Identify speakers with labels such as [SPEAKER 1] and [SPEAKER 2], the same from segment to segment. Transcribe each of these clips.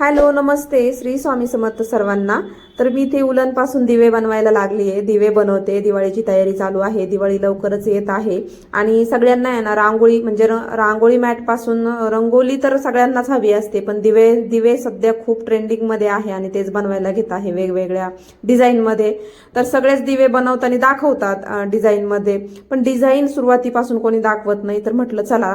[SPEAKER 1] Hello नमस्ते श्री स्वामी समर्थ सर्वांना. तर मी इथे उलनपासून दिवे बनवायला लागली आहे. दिवे बनवते दिवाळीची तयारी चालू आहे दिवाळी लवकरच येत आहे. आणि सगळ्यांना आहे ना रांगोळी म्हणजे रांगोळी मॅटपासून रंगोली तर सगळ्यांनाच हवी असते पण दिवे दिवे सध्या खूप ट्रेंडिंगमध्ये आहे आणि तेच बनवायला घेत आहे वेगवेगळ्या डिझाईनमध्ये तर सगळेच दिवे बनवताना दाखवतात डिझाईनमध्ये पण डिझाईन सुरुवातीपासून कोणी दाखवत नाही तर म्हटलं चला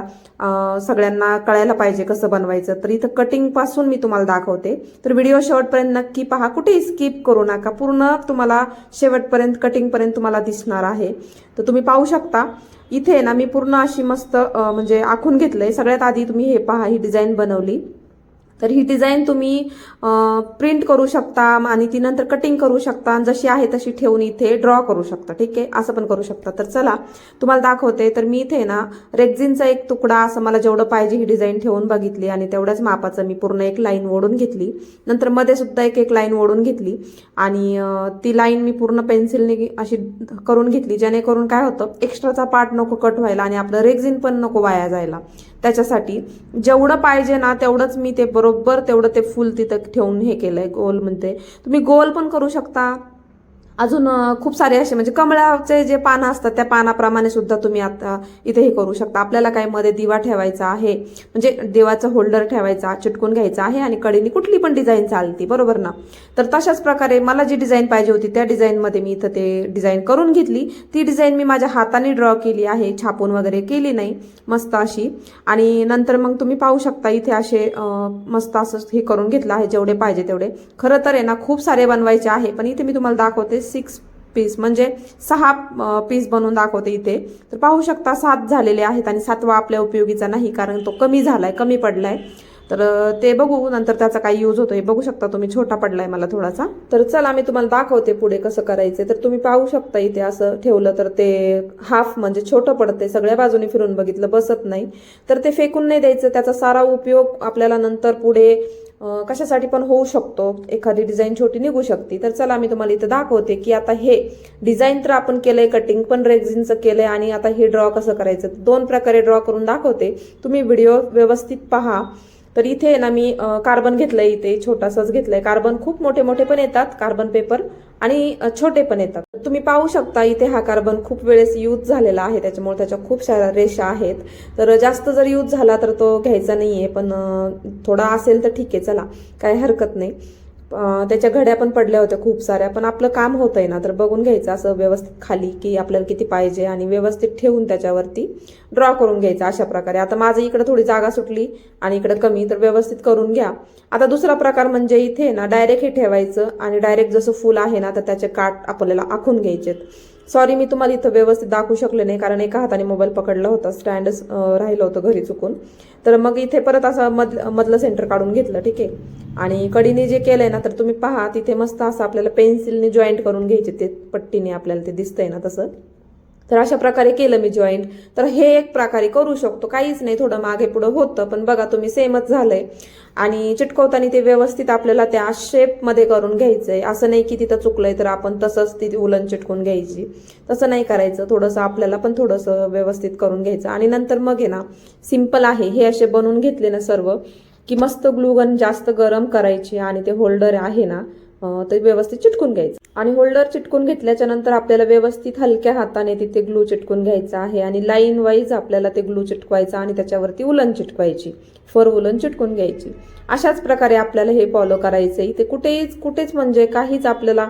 [SPEAKER 1] सगळ्यांना कळायला पाहिजे कसं बनवायचं. तर इथं कटिंगपासून मी तुम्हाला दाखवते. तर व्हिडिओ शेवटपर्यंत नक्की पहा कुठेही स्किप करू नका. पूर्ण तुम्हाला शेवटपर्यंत कटिंग पर्यंत तुम्हाला दिसणार आहे. तर तुम्ही पाहू शकता इथे ना मी पूर्ण अशी मस्त म्हणजे आखून घेतलंय. सगळ्यात आधी तुम्ही हे पहा ही डिझाईन बनवली. तर ही डिझाईन तुम्ही प्रिंट करू शकता आणि ती नंतर कटिंग करू शकता. जशी आहे तशी ठेवून इथे ड्रॉ करू शकता. ठीक आहे? असं पण करू शकता. तर चला तुम्हाला दाखवते. तर मी इथे ना रेक्झिनचा एक तुकडा असं मला जेवढं पाहिजे ही डिझाईन ठेवून बघितली आणि तेवढ्याच मापाचं मी पूर्ण एक लाईन ओढून घेतली. नंतर मध्ये सुद्धा एक एक लाईन ओढून घेतली. आणि ती लाईन मी पूर्ण पेन्सिलने अशी करून घेतली. जेणेकरून काय होतं एक्स्ट्राचा पार्ट नको कट व्हायला आणि आपलं रेक्झिन पण नको वाया जायला. त्याच्यासाठी जेवढं पाहिजे ना तेवढंच मी ते बरोबर तेवढं ते फुल तिथं ठेवून हे केलंय. गोल म्हणते. तुम्ही गोल पण करू शकता. अजून खूप सारे असे म्हणजे कमळाचे जे पानं असतात त्या पानाप्रमाणे सुद्धा तुम्ही आता इथे हे करू शकता. आपल्याला काय मध्ये दिवा ठेवायचा आहे म्हणजे देवाचं होल्डर ठेवायचा चिटकून घ्यायचा आहे आणि कडेने कुठली पण डिझाईन चालती बरोबर ना? तर तशाच प्रकारे मला जी डिझाईन पाहिजे होती त्या डिझाईनमध्ये मी इथं ते डिझाईन करून घेतली. ती डिझाईन मी माझ्या हाताने ड्रॉ केली आहे छापून वगैरे केली नाही मस्त अशी. आणि नंतर मग तुम्ही पाहू शकता इथे असे मस्त असं हे करून घेतलं आहे जेवढे पाहिजे तेवढे. खरं तर आहे ना खूप सारे बनवायचे आहे पण इथे मी तुम्हाला दाखवते सिक्स पीस म्हणजे सहा पीस बनवून दाखवते इथे. तर पाहू शकता सात झालेले आहेत आणि सातवा आपल्या उपयोगीचा नाही कारण तो कमी झालाय कमी पडलाय. तर ते बघू. नंतर त्याचा काय यूज होतो हे बघू शकता तुम्ही. छोटा पडलाय मला थोडासा. तर चला मी तुम्हाला दाखवते पुढे कसं करायचं तर तुम्ही पाहू शकता इथे असं ठेवलं तर ते हाफ म्हणजे छोटं पडते सगळ्या बाजूने फिरून बघितलं. बसत नाही. तर ते फेकून नाही द्यायचं. त्याचा सारा उपयोग आपल्याला नंतर पुढे कशासाठी पण होऊ शकतो. एखादी डिझाईन छोटी निघू शकते. तर चला मी तुम्हाला इथं दाखवते की आता हे डिझाईन तर आपण केलंय कटिंग पण रेक्झिनचं केलंय आणि आता हे ड्रॉ कसं करायचं? दोन प्रकारे ड्रॉ करून दाखवते. तुम्ही व्हिडिओ व्यवस्थित पहा. तर इथे ना मी कार्बन घेतलंय इथे छोटासाच घेतलंय. कार्बन खूप मोठे मोठे पण येतात कार्बन पेपर आणि छोटे पण येतात. तुम्ही पाहू शकता इथे हा कार्बन खूप वेळेस यूज झालेला आहे त्याच्यामुळे त्याच्या खूप साऱ्या रेषा आहेत. तर जास्त जर यूज झाला तर तो घ्यायचा नाहीये पण थोडा असेल तर ठीक आहे चला काही हरकत नाही. त्याच्या घड्या पण पडल्या होत्या खूप साऱ्या पण आपलं काम होतंय ना तर बघून घ्यायचं असं व्यवस्थित खाली की आपल्याला किती पाहिजे आणि व्यवस्थित ठेवून त्याच्यावरती ड्रॉ करून घ्यायचं अशा प्रकारे. आता माझं इकडे थोडी जागा सुटली आणि इकडे कमी तर व्यवस्थित करून घ्या. आता दुसरा प्रकार म्हणजे इथे ना डायरेक्ट हे ठेवायचं आणि डायरेक्ट जसं फुल आहे ना तर त्याचे काट आपल्याला आखून घ्यायचेत. सॉरी मी तुम्हाला इथं व्यवस्थित दाखवू शकले नाही कारण एका हाताने मोबाईल पकडला होता स्टँडच राहिलं होतं घरी चुकून. तर मग इथे परत असं मध मधलं सेंटर काढून घेतलं ठीक आहे? आणि कडीने जे केलंय ना तर तुम्ही पहा तिथे मस्त असं आपल्याला पेन्सिलने जॉईंट करून घ्यायचे ते पट्टीने आपल्याला ते दिसतंय ना तसं. तर अशा प्रकारे केलं मी जॉईंट तर हे एक प्रकारे करू शकतो. काहीच नाही थोडं मागे पुढं होतं पण बघा तुम्ही सेमच झालंय. आणि चिटकवताना ते व्यवस्थित आपल्याला त्या शेपमध्ये करून घ्यायचंय. असं नाही की तिथं चुकलंय तर आपण तसंच ती उलन चिटकून घ्यायची. तसं नाही करायचं. थोडंसं आपल्याला पण थोडंसं व्यवस्थित करून घ्यायचं. आणि नंतर मग आहे ना सिंपल आहे. हे असे बनवून घेतले ना सर्व की मस्त ग्लूगन जास्त गरम करायची आणि ते होल्डर आहे ना ते व्यवस्थित चिटकून घ्यायचं. आणि होल्डर चिटकून घेतल्याच्या नंतर आपल्याला व्यवस्थित हलक्या हाताने तिथे ग्लू चिटकून घ्यायचा आहे आणि लाईन वाईज आपल्याला ते ग्लू चिटकवायचा आणि त्याच्यावरती उलन चिटकवायची. फर उलन चिटकून घ्यायची. अशाच प्रकारे आपल्याला हे फॉलो करायचं आहे. इथे कुठेच कुठेच म्हणजे काहीच आपल्याला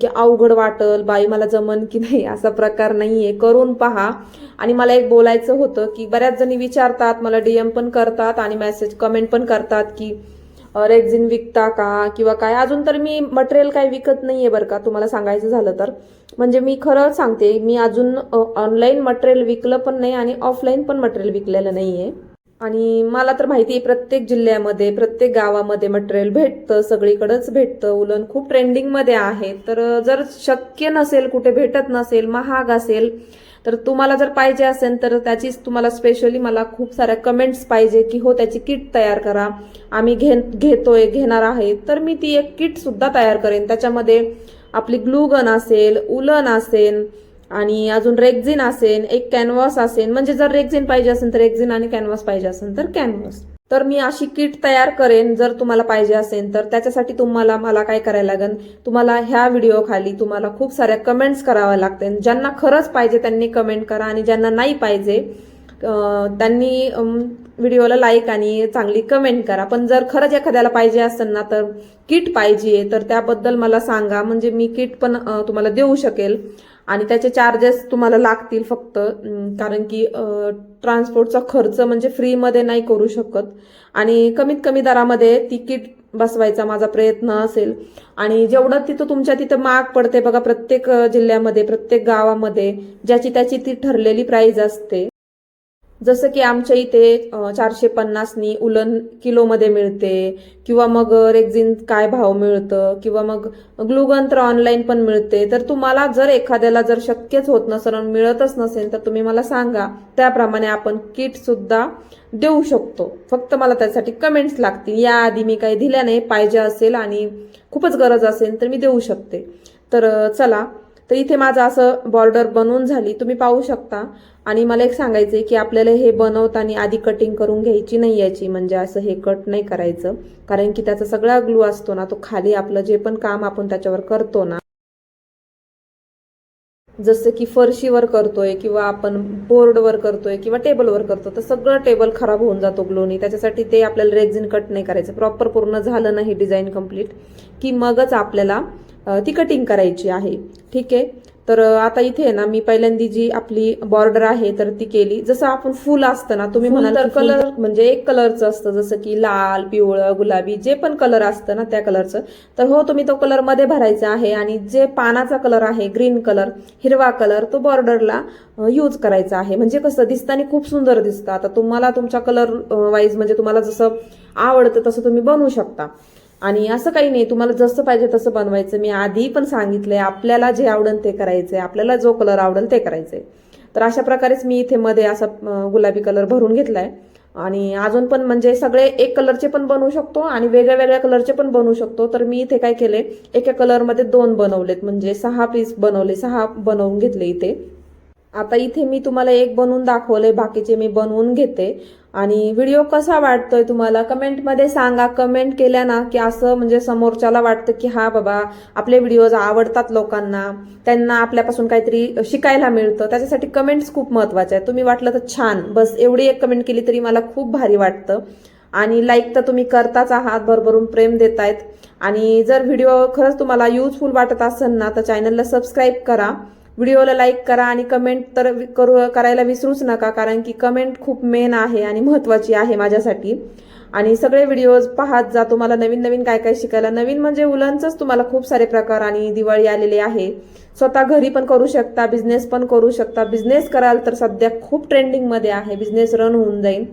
[SPEAKER 1] की अवघड वाटल बाई मला जमन की नाही असा प्रकार नाही आहे करून पहा. आणि मला एक बोलायचं होतं की बऱ्याच जणी विचारतात मला डीएम पण करतात आणि मेसेज कमेंट पण करतात की रेक्झिन विकता का? किंवा काय? अजून तर मी मटेरियल काही विकत नाही आहे बरं का तुम्हाला सांगायचं झालं तर. म्हणजे मी खरं सांगते मी अजून ऑनलाईन मटेरियल विकलं पण नाही आणि ऑफलाईन पण मटेरियल विकलेलं नाही आहे आणि मला तर माहिती आहे प्रत्येक जिल्ह्यामध्ये प्रत्येक गावामध्ये मटेरियल भेटतं सगळीकडंच भेटतं. उलन खूप ट्रेंडिंगमध्ये आहे. तर जर शक्य नसेल कुठे भेटत नसेल महाग असेल तर तुम्हाला जर पाहिजे असेल तर त्याचीच तुम्हाला स्पेशली मला खूप साऱ्या कमेंट्स पाहिजे की हो त्याची किट तयार करा. आम्ही घे घेतोय घेणार आहे तर मी ती एक किट सुद्धा तयार करेन. त्याच्यामध्ये आपली ग्लूगन असेल उलन असेल आणि अजून रेग्झिन असेल एक कॅनव्हास असेल. म्हणजे जर रेग्झिन पाहिजे असेल तर रेग्झिन आणि कॅनव्हास पाहिजे असेल तर कॅनव्हास तर मी अशी किट तयार करेन जर तुम्हाला पाहिजे असेल तर. त्याच्यासाठी तुम्हाला मला काय करायला लागेल? तुम्हाला ह्या व्हिडिओ खाली तुम्हाला खूप साऱ्या कमेंट्स कराव्या लागतील. ज्यांना खरंच पाहिजे त्यांनी कमेंट करा आणि ज्यांना नाही पाहिजे त्यांनी व्हिडिओला लाईक आणि चांगली कमेंट करा. पण जर खरंच एखाद्याला पाहिजे असेल ना तर किट पाहिजे. तर त्याबद्दल मला सांगा. म्हणजे मी किट पण तुम्हाला देऊ शकेल. आणि त्याचे चार्जेस तुम्हाला लागतील फक्त कारण की ट्रान्सपोर्टचा खर्च म्हणजे फ्रीमध्ये नाही करू शकत. आणि कमीत कमी दरामध्ये तिकीट बसवायचा माझा प्रयत्न असेल. आणि जेवढं तिथं तुमच्या तिथं माग पडते बघा प्रत्येक जिल्ह्यामध्ये प्रत्येक गावामध्ये ज्याची त्याची ती ठरलेली प्राईज असते. जसं की आमच्या इथे चारशे पन्नासनी उलन किलोमध्ये मिळते किंवा मग रेक्झिन काय भाव मिळतं किंवा मग ग्लुगन तर ऑनलाईन पण मिळते. तर तुम्हाला जर एखाद्याला जर शक्यच होत नसेल मिळतच नसेल तर तुम्ही मला सांगा. त्याप्रमाणे आपण किट सुद्धा देऊ शकतो. फक्त मला त्यासाठी कमेंट्स लागतील. याआधी मी काही दिल्या नाही. पाहिजे असेल आणि खूपच गरज असेल तर मी देऊ शकते. तर चला. तर इथे माझं असं बॉर्डर बनवून झाली. तुम्ही पाहू शकता. आणि मला एक सांगायचं आहे की आपल्याला हे बनवताना आधी कटिंग करून घ्यायची नाही याची म्हणजे असं हे कट नाही करायचं. कारण की त्याचा सगळा ग्लू असतो ना तो खाली आपलं जे पण काम आपण त्याच्यावर करतो ना. जसं की फरशीवर करतोय किंवा आपण बोर्डवर करतोय किंवा टेबलवर करतो तर सगळं टेबल खराब होऊन जातो ग्लोनी त्याच्यासाठी ते आपल्याला रेक्झिन कट नाही करायचं. प्रॉपर पूर्ण झालं नाही डिझाईन कंप्लीट की मगच आपल्याला ती कटिंग करायची आहे. ठीक आहे? तर आता इथे ना मी पहिल्यांदी जी आपली बॉर्डर आहे तर ती केली. जसं आपण फुल असतं ना तुम्ही म्हणाल तर कलर म्हणजे एक कलरचं असतं जसं की लाल पिवळं गुलाबी जे पण कलर असतं ना त्या कलरचं तर हो तुम्ही तो कलरमध्ये भरायचा आहे आणि जे पानाचा कलर आहे ग्रीन कलर हिरवा कलर तो बॉर्डरला यूज करायचा आहे. म्हणजे कसं दिसताना खूप सुंदर दिसतं. आता तुम्हाला तुमच्या कलर वाईज म्हणजे तुम्हाला जसं आवडतं तसं तुम्ही बनवू शकता. आणि असं काही नाही तुम्हाला जसं पाहिजे तसं बनवायचं. मी आधी पण सांगितलंय आपल्याला जे आवडेल ते करायचं आहे आपल्याला जो कलर आवडेल ते करायचंय. तर अशा प्रकारेच मी इथे मध्ये असा गुलाबी कलर भरून घेतलाय. आणि अजून पण म्हणजे सगळे एक कलरचे पण बनवू शकतो आणि वेगळ्या वेगळ्या कलरचे पण बनवू शकतो. तर मी इथे काय केले एका कलरमध्ये दोन बनवलेत. म्हणजे सहा पीस बनवले सहा बनवून घेतले इथे. आता इथे मी तुम्हाला एक बनवून दाखवले बाकीचे मी बनवून घेते. आणि व्हिडिओ कसा वाटतोय तुम्हाला? कमेंटमध्ये सांगा. कमेंट केल्या ना की असं म्हणजे समोरच्याला वाटतं की हा बाबा आपले व्हिडिओज आवडतात लोकांना. त्यांना आपल्यापासून काहीतरी शिकायला मिळतं. त्याच्यासाठी कमेंट्स खूप महत्त्वाचे आहेत. तुम्ही वाटलं तर छान. बस एवढी एक कमेंट केली तरी मला खूप भारी वाटतं. आणि लाईक तर तुम्ही करताच आहात. भरभरून प्रेम देतायत. आणि जर व्हिडिओ खरंच तुम्हाला युजफुल वाटत असेल ना तर चॅनलला सबस्क्राईब करा. व्हिडिओला लाईक करा आणि कमेंट तर वि- करू करायला विसरूच नका कारण की कमेंट खूप मेन आहे आणि महत्त्वाची आहे माझ्यासाठी. आणि सगळे व्हिडिओज पाहत जा तुम्हाला नवीन नवीन काय काय शिकायला. नवीन म्हणजे उलनचंच तुम्हाला खूप सारे प्रकार आणि दिवाळी आलेले आहे. स्वतः घरी पण करू शकता बिझनेस पण करू शकता. बिझनेस कराल तर सध्या खूप ट्रेंडिंगमध्ये आहे. बिझनेस रन होऊन जाईल.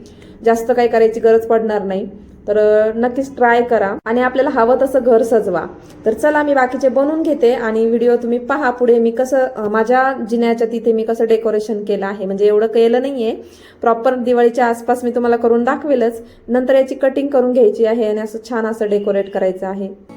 [SPEAKER 1] जास्त काही करायची गरज पडणार नाही. तर नक्कीच ट्राय करा आणि आपल्याला हवं तसं घर सजवा. तर चला मी बाकीचे बनवून घेते आणि व्हिडिओ तुम्ही पहा पुढे मी कसं माझ्या जिन्याच्या तिथे मी कसं डेकोरेशन केलं आहे. म्हणजे एवढं केलं नाहीये. प्रॉपर दिवाळीच्या आसपास मी तुम्हाला करून दाखवेलच. नंतर याची कटिंग करून घ्यायची आहे आणि असं छान असं डेकोरेट करायचं आहे.